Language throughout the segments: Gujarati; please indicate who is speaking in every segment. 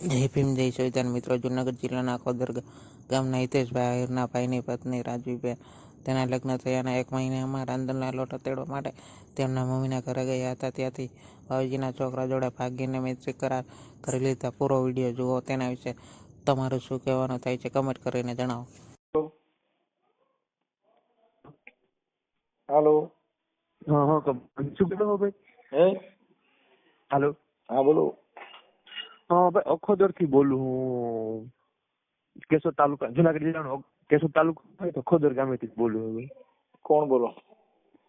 Speaker 1: જય ભીમ જય સંવિધાન મિત્રો. જૂનાગઢ જિલ્લાના ખોદર ગામના હિતેશભાઈ આહિરના ભાઈની પત્ની રાજવીબેન તેના લગ્ન થયાના એક મહિનામાં રાંધણના લોટ તેડવા માટે તેમના મમ્મીના ઘરે ગયા હતા. ત્યાંથી ભાવજીના છોકરા જોડે ભાગીને મૈત્રી કરાર કરી લીધા. પૂરો વીડિયો જુઓ તેના વિશે તમારું શું કહેવાનું થાય છે કમેન્ટ કરીને જણાવો.
Speaker 2: હાલો.
Speaker 3: હા હા શું કહેવાનું ભાઈ?
Speaker 2: હે?
Speaker 3: હાલો.
Speaker 2: હા બોલો.
Speaker 3: હા ભાઈ અખોદરથી બોલું હું. કેશોદ તાલુકા જુનાગઢ જિલ્લાનો કેશોદ તાલુકો હોય તો અખોદર ગામેથી બોલું હવે.
Speaker 2: કોણ બોલો?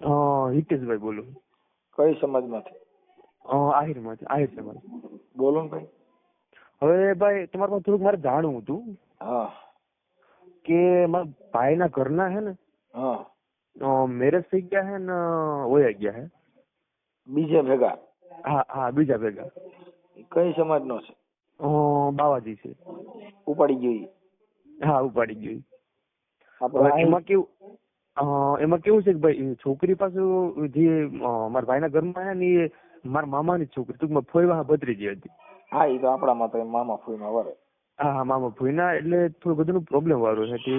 Speaker 3: હા હિતેશભાઈ બોલું.
Speaker 2: કઈ સમાજમાંથી?
Speaker 3: આહિરમાંથી આહિર સમાજ
Speaker 2: બોલો ને ભાઈ.
Speaker 3: હવે ભાઈ તમારે પાસે થોડુંક મારે જાણવું હતું
Speaker 2: હા.
Speaker 3: કે મારા ભાઈના ઘરના હે ને
Speaker 2: હા.
Speaker 3: મેરેજ થઈ ગયા હે ને ઓયા ગયા હે.
Speaker 2: બીજા ભેગા?
Speaker 3: હા હા બીજા ભેગા.
Speaker 2: કઈ સમાજનો છે?
Speaker 3: બાવાજી છે.
Speaker 2: ઉપાડી ગયું
Speaker 3: હા ઉપાડી ગઈ
Speaker 2: અહીં-
Speaker 3: એમાં કેવું એમાં કેવું છે કે ભાઈ છોકરી પાછું જે મારા મારા ભાઈના ઘરમાં આવ્યા ને એ મારા મામાની છોકરી ટૂંકમાં ફોઈવા ભત્રીજી હતી.
Speaker 2: હા એ તો આપણામાં તો એમ મામા ફૂઈમાં વરે.
Speaker 3: હા મામા ફોઈના એટલે થોડું બધું પ્રોબ્લેમ વાળું છે. કે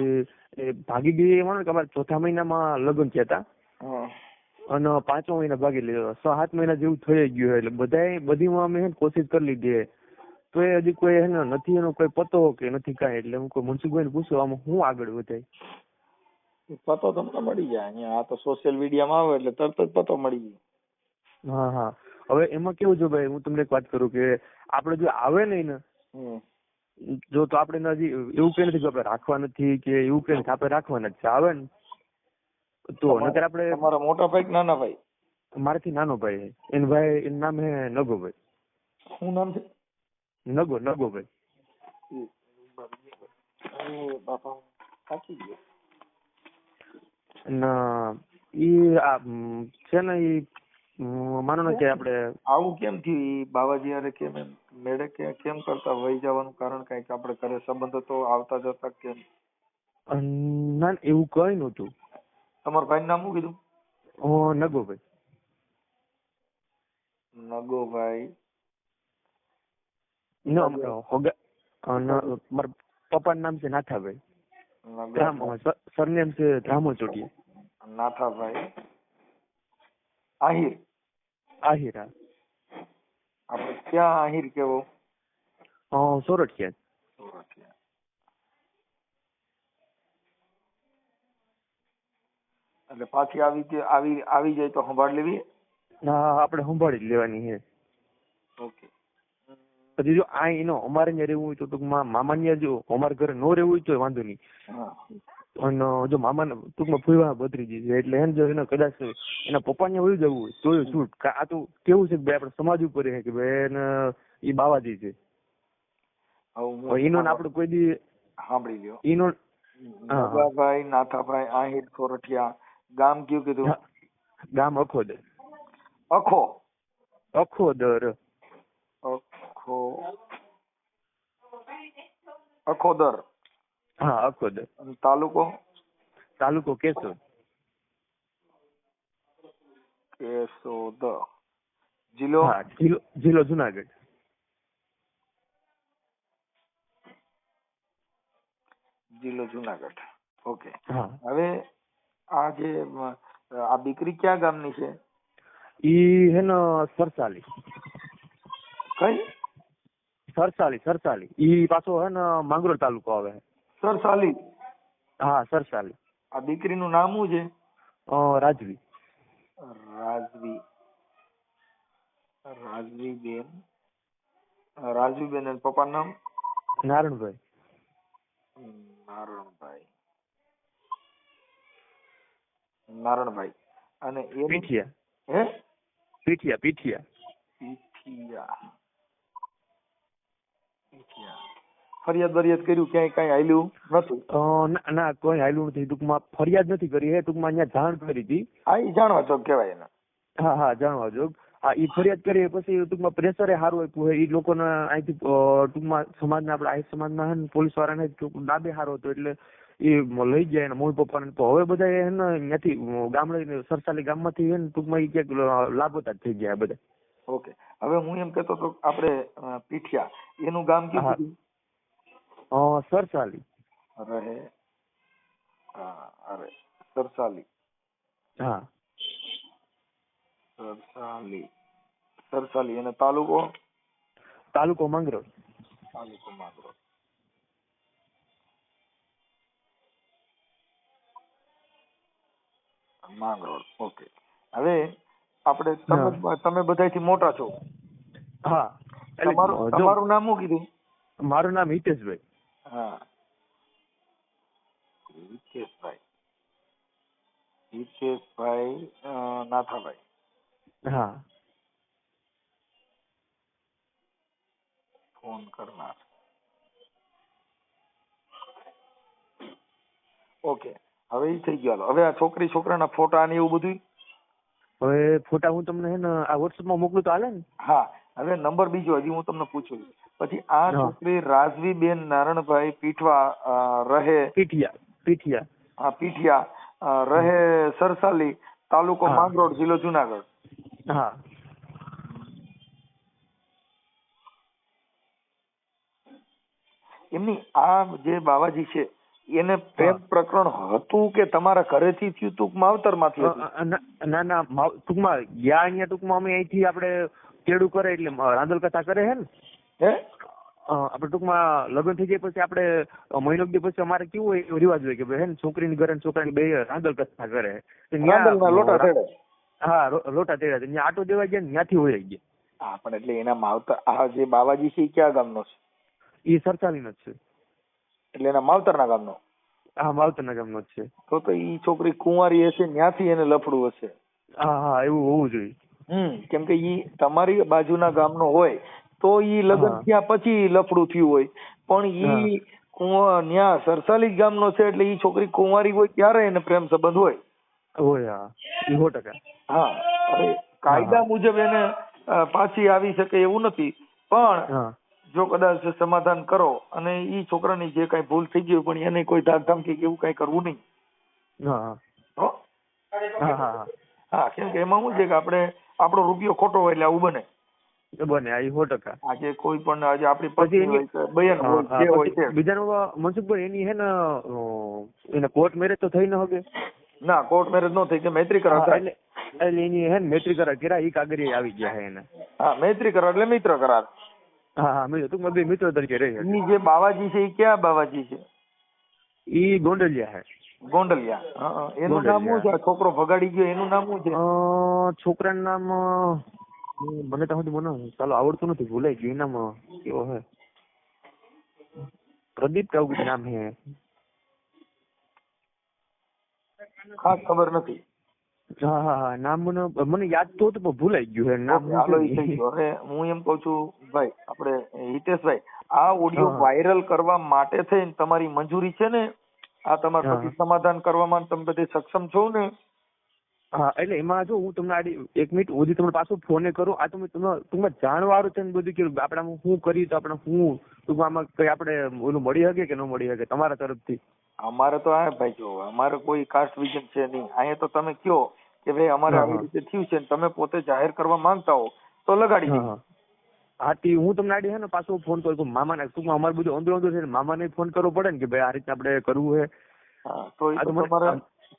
Speaker 3: એ ભાગી ગઈ એ માનો કે અમારે ચોથા મહિનામાં લગ્ન થયા હતા. અને પાંચમો મહિના ભાગી લીધો છ સાત મહિના જેવું થઈ ગયું એટલે બધાય બધીમાં અમે કોશિશ કરી લીધી તો એ હજી કોઈ એને નથી એનો કોઈ પતો કે નથી કાંઈ એટલે હું કોઈ મનસુખભાઈને પૂછું આમાં હું આગળ વધાય
Speaker 2: પતો તમને મળી જાય અહીંયા આ તો સોશિયલ મીડિયામાં આવે એટલે તરત જ પતો મળી જાય.
Speaker 3: હા હા. હવે એમાં કેવું છે ભાઈ હું તમને એક વાત કરું કે આપણે જો આવે નહીં ને. જો તો આપણે હજી એવું કઈ નથી કે આપણે રાખવા નથી કે એવું કઈ નથી આપણે રાખવાના જ છે. આવે ને? તો નકર આપણે
Speaker 2: તમારા મોટો ભાઈ કે નાનો ભાઈ?
Speaker 3: મારાથી નાનો ભાઈ એન ભાઈ એનું નામ હે નગોભાઈ
Speaker 2: શું નામ છે?
Speaker 3: નગો નગોભાઈ
Speaker 2: એ બાપા થાકી ગયો
Speaker 3: અને ઈ આ છે ને ઈ માનો ને કે આપણે
Speaker 2: આવું કેમ થયું? બાવાજી હારે કેમ એમ? મેળે કે કેમ કરતા વહી જવાનું કારણ કંઈક? આપણે ઘરે સંબંધ તો આવતા જતા કેમ?
Speaker 3: ના એવું કઈ નહોતું.
Speaker 2: તમારા ભાઈ નામ શું કીધું?
Speaker 3: અ, નગોભાઈ.
Speaker 2: નગોભાઈ.
Speaker 3: ન હોગા અ, ન- મારા પપ્પાનું નામ છે નાથાભાઈ. રામ
Speaker 2: નગોભાઈ
Speaker 3: સરનેમ છે રામોચોટિયા
Speaker 2: નાથાભાઈ. આહિર.
Speaker 3: આહિરા
Speaker 2: આપણે ક્યાં આહિર કેવો
Speaker 3: અ, સોરઠિયા.
Speaker 2: એટલે પાછી આવી આવી આવી જાય તો સંભાળ લેવી?
Speaker 3: હા આપણે સંભાળી જ લેવાની છે.
Speaker 2: ઓકે.
Speaker 3: પછી જો આ એનો અમારે ત્યાં રહેવું હોય તો ટૂંકમાં મામા ત્યાં જો અમારા ઘરે નો રહેવું હોય તો વાંધો નહીં. અને જો મામા ટૂંકમાં ફૂવા બદરી છે એટલે એને જો એને કદાચ એના પપ્પા ને વયું જવું હોય તો છૂટ આ તો કેવું છે કે ભાઈ આપણે સમાજ ઉપર છે કે ભાઈ એને ઈ બાવાજી છે. એનો ને આપણે કોઈ દી
Speaker 2: સાંભળી લ્યો.
Speaker 3: એનો.
Speaker 2: નાથાભાઈ નાથાભાઈ આહિર સોરઠિયા ગામ કયું કીધું?
Speaker 3: ગામ અખોદર
Speaker 2: અખો.
Speaker 3: અખોદર.
Speaker 2: અખો. અખોદર.
Speaker 3: હા અખોદર.
Speaker 2: તાલુકો?
Speaker 3: તાલુકો કેશોદ.
Speaker 2: કેશોદ. જિલ્લો?
Speaker 3: હા જિલ્લો જિલ્લો જુનાગઢ.
Speaker 2: જિલ્લો જુનાગઢ. ઓકે. હવે આ જે આ દીકરી ક્યાં ગામની છે?
Speaker 3: ઈ હે ને સરસાલી.
Speaker 2: કઈ?
Speaker 3: સરસાલી સરસાલી. ઈ પાછો હે ને માંગરોળ તાલુકો આવે.
Speaker 2: સરસાલી.
Speaker 3: હા સરસાલી.
Speaker 2: આ દીકરીનું નામ શું છે?
Speaker 3: રાજવી
Speaker 2: રાજવી. રાજવી. બેન રાજવી બેન અને પપ્પાનું નામ?
Speaker 3: નારણભાઈ.
Speaker 2: નારણભાઈ. નારણભાઈ. અને એ
Speaker 3: પીઠિયા.
Speaker 2: હે?
Speaker 3: પીઠિયા પીઠિયા.
Speaker 2: પીઠિયા. પીઠિયા. ફરિયાદ બરિયાદ કર્યું ક્યાંય કઈ હાલ્યું
Speaker 3: નતું ના કોઈ હાલ્યું નથી. ટૂંકમાં ફરિયાદ નથી કરી હે? ટૂંકમાં અહીંયા જાણ કરી હતી.
Speaker 2: હા એ જાણવા જોગ કહેવાય એને.
Speaker 3: હા હા જાણવા જોગ. હા એ ફરિયાદ કરી પછી ટૂંકમાં પ્રેશરે સારું આપ્યું હોય એ લોકોને અહીંથી ટૂંકમાં સમાજના આપણે આ સમાજના પોલીસ વાળાને ડાબે સારો હતો એટલે એ લઈ ગયા એના મમ્મી પપ્પાને તો હવે બધા હે ને ત્યાંથી ગામડે સરસાલી ગામમાંથી એને ટૂંકમાં એ ક્યાંક લાભતા થઈ ગયા બધા.
Speaker 2: ઓકે. હવે હું એમ કહેતો તો આપણે પીઠિયા એનું ગામ
Speaker 3: હા. સરસાલી.
Speaker 2: રહે હા અરે સરસાલી.
Speaker 3: હા.
Speaker 2: સરસાલી. સરસાલી અને તાલુકો?
Speaker 3: તાલુકો માંગરોળ.
Speaker 2: તાલુકો માંગરોળ. માંગરોળ. ઓકે હવે આપણે તમે તમે બધાયથી મોટા છો.
Speaker 3: હા.
Speaker 2: તમારું તમારું નામ શું કીધું?
Speaker 3: મારું નામ હિતેશભાઈ.
Speaker 2: હા. હિતેશભાઈ. હિતેશભાઈ નાથાભાઈ.
Speaker 3: હા.
Speaker 2: ફોન કરનાર. ઓકે હવે એ થઈ ગયો હવે આ છોકરી છોકરાના ફોટા ને એવું બધું
Speaker 3: હવે ફોટા હું તમને હે ને આ વોટ્સઅપમાં મોકલું તો હાલે ને?
Speaker 2: હા. હવે નંબર બીજો હજી હું તમને પૂછું. પછી આ છોકરી રાજવી બેન નારણભાઈ પીઠવા રહે
Speaker 3: પીઠિયા પીઠિયા.
Speaker 2: હા પીઠિયા રહે સરસાલી તાલુકો. માંગરોળ જિલ્લો જુનાગઢ.
Speaker 3: હા.
Speaker 2: એમની આ જે બાવાજી છે એને પ્રેમ પ્રકરણ હતું કે તમારા ઘરેથી થયું? હતું?
Speaker 3: અ, અ, ના ના ટૂંકમાં ગયા અહીંયા ટૂંકમાં અમે અહીંથી આપણે કેડું કરે એટલે રાંધલ કથા કરે હે ને?
Speaker 2: હે?
Speaker 3: આપણે ટૂંકમાં લગ્ન થઈ જાય પછી આપણે મહિનો દી પછી અમારે કેવું હોય રિવાજ હોય કે ભાઈ હે ને છોકરીની ઘરે છોકરાની બે રાંધલ કથા કરે. તો
Speaker 2: લોટા તેડે.
Speaker 3: હા લોટા તેડા. ત્યાં આટો દેવા ગયા ને ત્યાંથી હોય ગયા.
Speaker 2: હા પણ એટલે એના માવતર આ જે બાવાજી છે એ કયા ગામનો છે?
Speaker 3: એ સરસાલીનો જ છે.
Speaker 2: એટલે એના માવતરના ગામનો.
Speaker 3: હા માવતરના ગામનો જ છે.
Speaker 2: તો તો ઈ છોકરી કુંવારી હશે ત્યાંથી એને લફડું હશે.
Speaker 3: હા હા એવું હોવું જોઈએ.
Speaker 2: હમ કેમ કે ઈ તમારી બાજુના ગામનો હોય તો ઈ લગ્ન થયા પછી લફડું થયું હોય. પણ ઈ કુંવા ન્યા સરસાલી ગામનો છે એટલે ઈ છોકરી કુંવારી હોય ત્યારે એને પ્રેમ સંબંધ હોય.
Speaker 3: હોય હા. સો ટકા.
Speaker 2: હા હવે કાયદા મુજબ એને પાછી આવી શકે એવું નથી. પણ જો કદાચ સમાધાન કરો અને ઈ છોકરાની જે કઈ ભૂલ થઈ ગઈ પણ એને કોઈ ધાક ધમકી કે એવું કઈ કરવું નહીં.
Speaker 3: હા
Speaker 2: કેમ કે એમાં શું છે કે આપણે આપણો રૂપિયો ખોટો હોય એટલે આવું બને.
Speaker 3: બને આ સો ટકા.
Speaker 2: આજે કોઈ પણ આજે આપણી
Speaker 3: પછી એની- હા,
Speaker 2: હોય જે હોય છે.
Speaker 3: બીજાનું મનસુખભાઈ એની હે ને એને કોર્ટ મેરેજ તો થઈ ન હવે
Speaker 2: ના કોર્ટ મેરેજ નો થઈ કે મૈત્રી કરાર
Speaker 3: એટલે એટલે એની હે ને મૈત્રી કરાર કર્યા ઈ કાગરી આવી ગયા હે એને.
Speaker 2: હા મૈત્રી કરાર એટલે મિત્ર કરાર.
Speaker 3: હા મિત્ર ટૂંકમાં બે મિત્રો તરીકે રહી શકે.
Speaker 2: જે બાવાજી છે એ ક્યાં બાવાજી છે?
Speaker 3: ઈ ગોંડલિયા હે
Speaker 2: ગોંડલિયા. એનું નામ શું છે? છોકરો ભગાડી ગયો એનું નામ શું છે?
Speaker 3: છોકરાનું નામ મને તો સુધી મને ચાલો આવડતું નથી ભૂલાઈ ગયું. નામ કેવો હે પ્રદીપ કે નામ હે
Speaker 2: ખાસ ખબર નથી.
Speaker 3: હા હા હા. નામ મને યાદ તો હતું પણ ભૂલાઈ ગયું હે. નામ.
Speaker 2: હવે હું એમ કહું છું ભાઈ આપણે હિતેશભાઈ આ ઓડિયો વાયરલ કરવા માટે થઈને તમારી મંજૂરી છે ને? આ તમારા
Speaker 3: હા.
Speaker 2: સમાધાન કરવામાં તમે બધે સક્ષમ છો ને?
Speaker 3: હા એટલે એમાં જો હું તમને આડી એક મિનિટ હું તમને પાછો ફોને કરું. આ તમે તમે ટૂંકમાં જાણવાનું છે ને બધું કે આપણે શું કરીએ તો આપણે શું ટૂંકમાં આમાં કઈ આપણે ઓલું મળી શકે કે ન મળી શકે તમારા તરફથી?
Speaker 2: અમારે તો આ ભાઈ જો અમારે કોઈ કાસ્ટ વિઝન છે નહીં. અહીંયા તો તમે કયો કે ભાઈ અમારે આવી રીતે થયું છે તમે પોતે જાહેર કરવા માંગતા હો તો લગાડી
Speaker 3: હા તી હું તમને આડી હે ને પાછો ફોન કરું મામાને ટૂંકમાં અમારે બધું અંદરો અંદર છે ને મામાને ફોન કરવો પડે ને કે ભાઈ આ રીતે આપણે કરવું છે.
Speaker 2: તો તમારે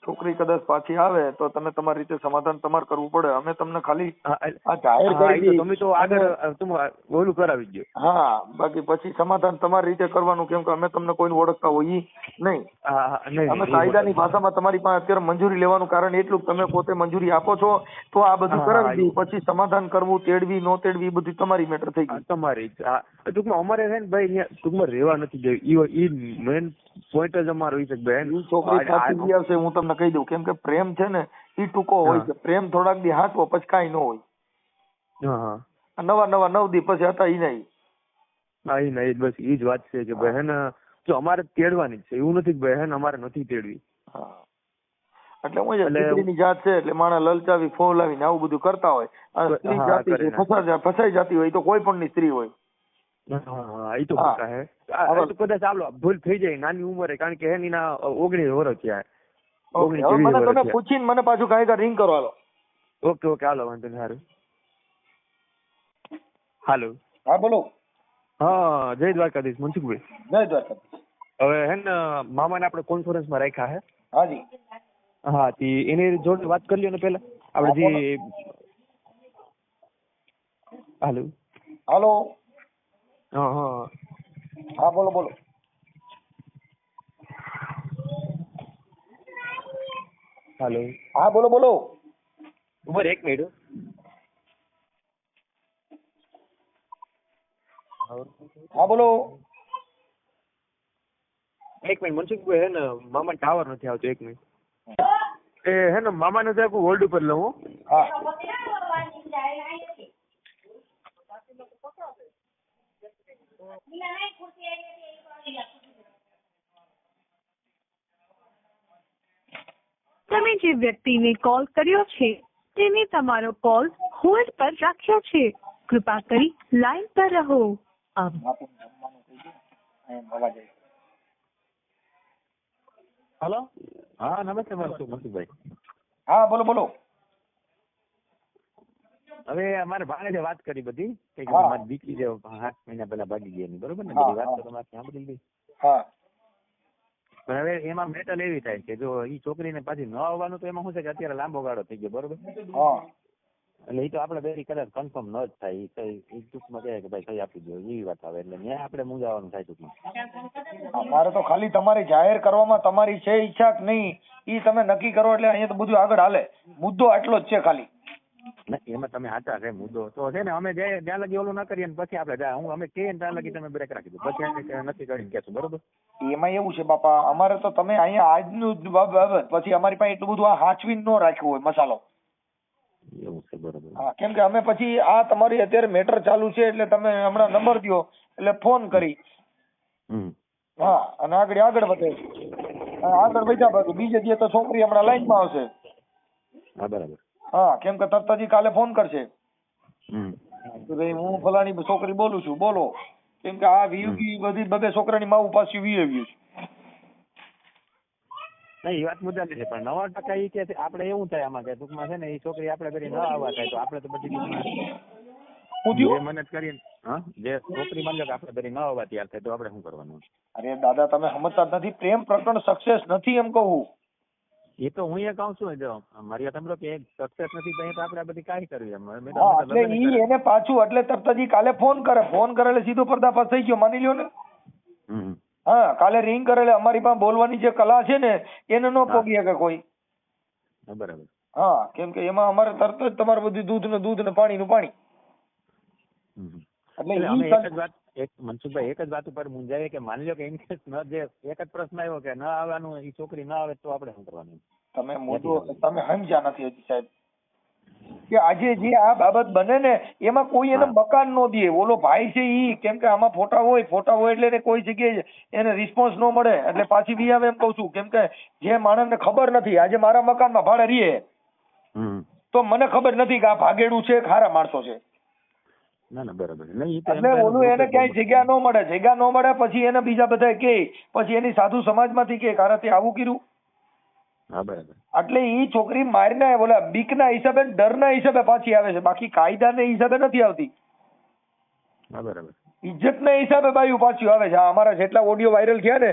Speaker 2: છોકરી કદાચ પાછી આવે તો તમે તમારી રીતે સમાધાન તમારે કરવું પડે. અમે તમને ખાલી આ જાહેર કરી
Speaker 3: એ તો
Speaker 2: દઈએ.
Speaker 3: તમે તો આગળ તમે ઓલું કરાવી દો
Speaker 2: હા બાકી પછી સમાધાન તમારી રીતે કરવાનું કેમ કે અમે તમને કોઈને ઓળખતા હોઈએ નહીં. અમે કાયદાની ભાષામાં તમારી પાસે અત્યારે મંજૂરી લેવાનું કારણ એટલું તમે પોતે મંજૂરી આપો છો તો આ બધું કરાવી દઈએ. પછી સમાધાન કરવું તેડવી નો તેડવી એ બધું તમારી મેટર થઈ ગઈ.
Speaker 3: તમારી ટૂંકમાં અમારે છે ને ભાઈ ટૂંકમાં રહેવા નથી જોયું એ મેન પોઈન્ટ જ અમારો ઈ છે
Speaker 2: બેન છોકરી આવશે હું તમને કહી દઉં કેમ કે પ્રેમ છે ને એ ટૂંકો હોય છે. પ્રેમ થોડાક દી હાચવો પછી કાંઈ ન હોય. નવા નવા નવ દી પછી હતા ઈ નહીં.
Speaker 3: હા ઈ નહીં બસ ઈ જ વાત છે કે ભાઈ હે. ને જો અમારે તેડવાની છે એવું નથી કે ભાઈ હે ને અમારે નથી તેડવી.
Speaker 2: એટલે હું છે દીકરીની જાત છે એટલે માણસ લલચાવી ફોલાવીને આવું બધું કરતા હોય. અને સ્ત્રી જાતિ. ફસાઈ જતી હોય તો કોઈ પણ ની સ્ત્રી હોય.
Speaker 3: ઈ તો
Speaker 2: હા.
Speaker 3: તો કદાચ ચાલો ભૂલ થઈ જાય નાની ઉંમરે કારણ કે હે ને ઓગણીસ વર્ષ થયા.
Speaker 2: મને તમે પૂછીને મને પાછું કાંઈ રિંગ કરો હાલો
Speaker 3: ઓકે ઓકે હાલો વાંધો નહીં સારું
Speaker 4: હાલો.
Speaker 2: હા બોલો.
Speaker 4: હા જય દ્વારકાધીશ મનસુખભાઈ.
Speaker 2: જય દ્વારકાધીશ.
Speaker 4: હવે હે ને મામાને આપણે કોન્ફરન્સમાં રાખ્યા હે.
Speaker 2: હાજી
Speaker 4: હા તી એની જોડે વાત કરી લ્યો ને પેલા આપણે જે હાલો.
Speaker 2: હાલો.
Speaker 4: હા હા.
Speaker 2: હા બોલો બોલો.
Speaker 4: હાલો.
Speaker 2: હા બોલો બોલો.
Speaker 4: ઉભર એક મિનિટ
Speaker 2: હા. બોલો.
Speaker 4: એક મિનિટ મનસુખભાઈ હે ને મામા ટાવર નથી આવતો એક મિનિટ એ હે ને મામાને આખું હોલ્ડ ઉપર લઉં હો.
Speaker 2: હા.
Speaker 5: તમે જે વ્યક્તિને કોલ કર્યો છે તેને તમારો કોલ હોલ્ડ પર રાખ્યો છે. કૃપા કરી લાઈન પર રહો.
Speaker 4: હાલો હા નમસ્તે મનસુખભાઈ.
Speaker 2: હા બોલો બોલો.
Speaker 4: હવે અમારે ભાણેજે વાત કરી બધી કે. મારી દીકરી જે આઠ મહિના પહેલા ભાગી ગઈ બરોબર ને? બધી વાત તો તમારે સાંભળી લીધી
Speaker 2: હા.
Speaker 4: પણ હવે એમાં મેટલ એવી થાય કે જો ઈ છોકરીને પાછી ન આવવાનું તો એમાં શું છે કે અત્યારે લાંબો ગાળો થઈ ગયો બરોબર? એટલે એ તો આપણે બેરી કદાચ કન્ફર્મ ન જ થાય એ ટૂંકમાં કહે કે ભાઈ કઈ આપી દો એવી વાત આવે એટલે ત્યાં આપણે મૂંઝાવાનું થાય ટૂંકમાં.
Speaker 2: અમારે તો ખાલી તમારી જાહેર કરવામાં તમારી છે ઈચ્છા કે નહીં ઈ તમે નક્કી કરો એટલે અહીંયા તો બધું આગળ હાલે. મુદ્દો આટલો જ છે ખાલી.
Speaker 4: એમાં તમે સાચા છે મુદ્દો તો છે ને અમે જે જ્યાં લગી ઓલું ના કરીએ ને પછી આપણે જાય. હું અમે કહીએ ત્યાં લગી તમે બ્રેક રાખી દો. પછી અમે કે કરીને કહેશું બરોબર?
Speaker 2: એમાં એવું છે બાપા અમારે તો તમે અહીંયા આજનું બાબત પછી અમારી પાસે એટલું બધું આ હાચવીને ન રાખ્યું હોય મસાલો.
Speaker 4: એવું છે બરોબર.
Speaker 2: હા કેમ કે અમે પછી આ તમારી અત્યારે મેટર ચાલુ છે એટલે તમે હમણાં નંબર દો એટલે ફોન કરી. હા અને આગળ આગળ વધે. આગળ વધ્યા બાજુ. બીજે દિવસ તો છોકરી હમણાં લાઈનમાં આવશે.
Speaker 4: હા બરાબર.
Speaker 2: હા કેમ કે તરત જ કાલે ફોન કરશે.
Speaker 4: હમ.
Speaker 2: કે ભાઈ હું ફલાણી છોકરી બોલું છું બોલો. કેમ કે આ વીયુકી બધી બધે છોકરાની માવું પાછી વીએવ્યું છે.
Speaker 4: નહીં એ વાત મુદ્દાની છે પણ નવા ટકા એ કે આપણે એવું થાય આમાં કે ટૂંકમાં છે ને એ છોકરી આપણે કરી ન આવવા થાય તો આપણે તો પછી ટૂંકમાં મહેનત કરીને હા જે છોકરી માની લો કે આપણે કરી ન આવવા તૈયાર થાય તો આપણે શું કરવાનું?
Speaker 2: અરે દાદા તમે સમજતા નથી પ્રેમ પ્રકરણ સક્સેસ નથી એમ કહું.
Speaker 4: એ તો હું એ કહું છું જો મારી તમે કે સક્સેસ નથી થઈ તો આપણે આ બધી કાંઈ કરવી એમ
Speaker 2: હા એટલે ઈ એને પાછું એટલે તરત કાલે ફોન કરે ફોન કરે એટલે સીધો પર્દાફાશ થઈ ગયો માની લ્યો ને. હા કાલે રિંગ કરે એટલે અમારી પાસે બોલવાની જે કલા છે ને એને ન પોગી શકે કોઈ.
Speaker 4: બરાબર.
Speaker 2: હા કેમ કે એમાં અમારે તરત જ તમારે બધું દૂધ ને દૂધ ને પાણી. નું પાણી. એટલે ઈ
Speaker 4: વાત એક મનસુખભાઈ એક જ વાત ઉપર મૂંઝાઈએ કે માની લો કે ઇનકેસ ન જે એક જ પ્રશ્ન આવ્યો કે ન આવવાનું એ છોકરી ન આવે તો આપણે શું કરવાનું?
Speaker 2: તમે મોટું તમે સમજ્યા નથી હજી સાહેબ. કે આજે જે આ બાબત બને ને એમાં કોઈ એને મકાન નો દે. ઓલો ભાઈ છે ઈ કેમ કે આમાં ફોટા હોય ફોટા હોય એટલે કોઈ જગ્યાએ એને રિસ્પોન્સ ન મળે. એટલે પાછી બી આવે એમ કઉ છું. કેમ કે જે માણસને ખબર નથી આજે મારા મકાનમાં ભાડે રહીએ તો મને ખબર નથી કે આ ભાગેડું છે ખારા માણસો છે.
Speaker 4: ના ના બરાબર નહીં
Speaker 2: એટલે ઓલું એને ક્યાંય જગ્યા ન મળે. જગ્યા ન મળે પછી એને બીજા બધા કે પછી એની સાધુ સમાજમાંથી કે કારા તે આવું કર્યું?
Speaker 4: હા બરાબર.
Speaker 2: એટલે ઈ છોકરી મારના ઓલા બીકના હિસાબે ને ડરના હિસાબે પાછી આવે છે. બાકી કાયદાના હિસાબે નથી આવતી.
Speaker 4: હા બરાબર.
Speaker 2: ઇજ્જતના હિસાબે બાયું પાછું આવે છે. આ અમારા જેટલા ઓડિયો વાયરલ થયા ને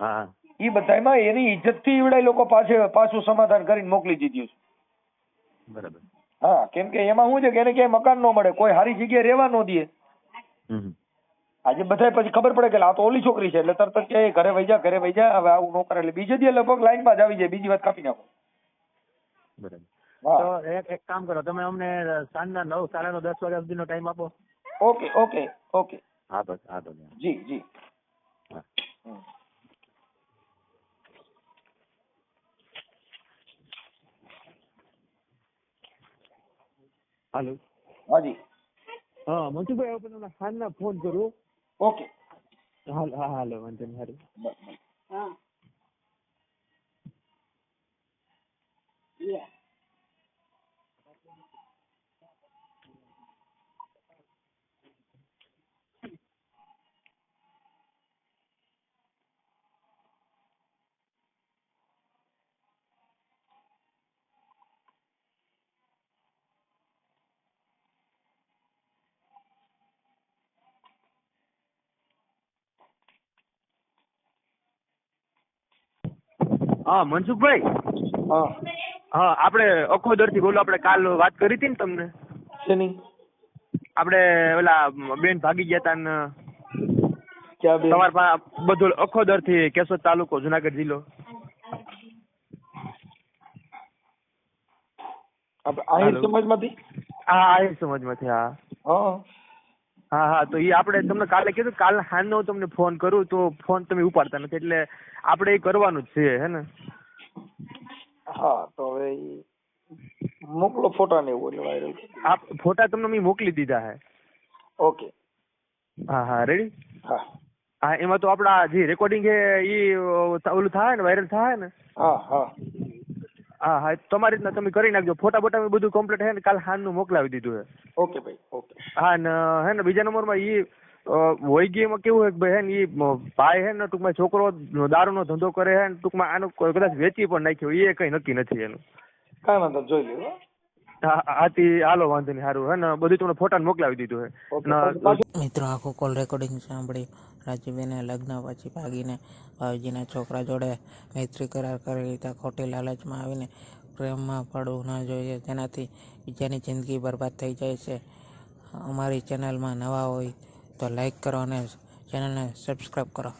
Speaker 4: હા
Speaker 2: એ બધામાં એની ઇજ્જતથી ઈવડાય લોકો પાછે પાછું સમાધાન કરીને મોકલી દીધું છે.
Speaker 4: બરાબર.
Speaker 2: હા કેમ કે એમાં શું છે કે એને ક્યાંય મકાન ન મળે કોઈ સારી જગ્યાએ રહેવા ન દે. આજે બધા પછી ખબર પડે કે આ તો ઓલી છોકરી છે એટલે તરત જ કે ઘરે વૈજા જા ઘરે વૈજા જા હવે આવું ન કરે એટલે બીજે દી લગભગ લાઈનમાં જ આવી જાય બીજી વાત કાપી નાખો.
Speaker 4: બરાબર. તો એક એક કામ કરો તમે અમને સાંજના નવ સાડા નવ દસ વાગ્યા સુધીનો ટાઈમ આપો.
Speaker 2: Okay okay okay.
Speaker 4: હા બસ હા તો
Speaker 2: જી જી.
Speaker 4: હા. હાલો.
Speaker 2: હાજી.
Speaker 4: હા મંજુભાઈ હવે તમને સાંજના ફોન કરું.
Speaker 2: ઓકે.
Speaker 4: હાલ હા હાલો વાંધો નહીં હારું
Speaker 2: હા. બસ.
Speaker 3: હા મનસુખભાઈ?
Speaker 2: હા.
Speaker 3: હા આપણે અખોદરથી બોલો આપણે કાલ વાત કરી હતી ને તમને?
Speaker 2: શેની?
Speaker 3: આપણે ઓલા બેન ભાગી ગયા તા ને
Speaker 2: તમાર બેન?
Speaker 3: તમારા પા બધું અખોદરથી કેશોદ તાલુકો જુનાગઢ જિલ્લો.
Speaker 2: આપણે આહિર. સમાજમાંથી?
Speaker 3: હા આ સમાજમાંથી હા.
Speaker 2: હા.
Speaker 3: હા હા તો એ આપણે તમને કાલે કીધું કાલે હાનો તમને ફોન કરું તો ફોન તમે ઉપાડતા નથી એટલે આપણે એ કરવાનું જ છે હે ને?
Speaker 2: હા તો હવે મોકલો ફોટા ને એવું વાયરલ
Speaker 3: આપ ફોટા તમને મેં મોકલી દીધા હે.
Speaker 2: ઓકે.
Speaker 3: હા હા રેડી
Speaker 2: હા.
Speaker 3: હા એમાં તો આપણા જે રેકોર્ડિંગ છે એ ઓલું થાય ને વાયરલ થાય ને?
Speaker 2: હા હા.
Speaker 3: હા હા તમારી રીતના તમે કરી નાખજો. ફોટા બોટા મેં બધું કમ્પ્લીટ હે ને કાલ સાંજનું મોકલાવી દીધું હે.
Speaker 2: ઓકે ભાઈ ઓકે.
Speaker 3: હા ને હે ને બીજા નંબરમાં ઈ અ, વહી ગઈ કેવું હે કે ભાઈ હે ને ઈ ભાઈ હે ને ટૂંકમાં છોકરો દારૂનો ધંધો કરે હે ને ટૂંકમાં આનું કોઈ કદાચ વેચી પણ નાખ્યો એ કઈ નક્કી નથી એનું.
Speaker 2: કાંઈ વાંધો જોઈ લેવું
Speaker 3: હા આથી હાલો વાંધો નહીં સારું હે ને બધું તમને ફોટા મોકલાવી દીધું હે.
Speaker 1: મિત્રો આખો કોલ રેકોર્ડિંગ સાંભળી રાજુબેને લગ્ન પછી ભાગીને ભાવજીના છોકરા જોડે મૈત્રી કરાર કરી લીધા. ખોટી લાલચમાં આવીને પ્રેમમાં પડવું ન જોઈએ તેનાથી બીજાની જિંદગી બરબાદ થઈ જાય છે. અમારી ચેનલમાં નવા હોય તો લાઈક કરો અને ચેનલને સબસ્ક્રાઈબ કરો.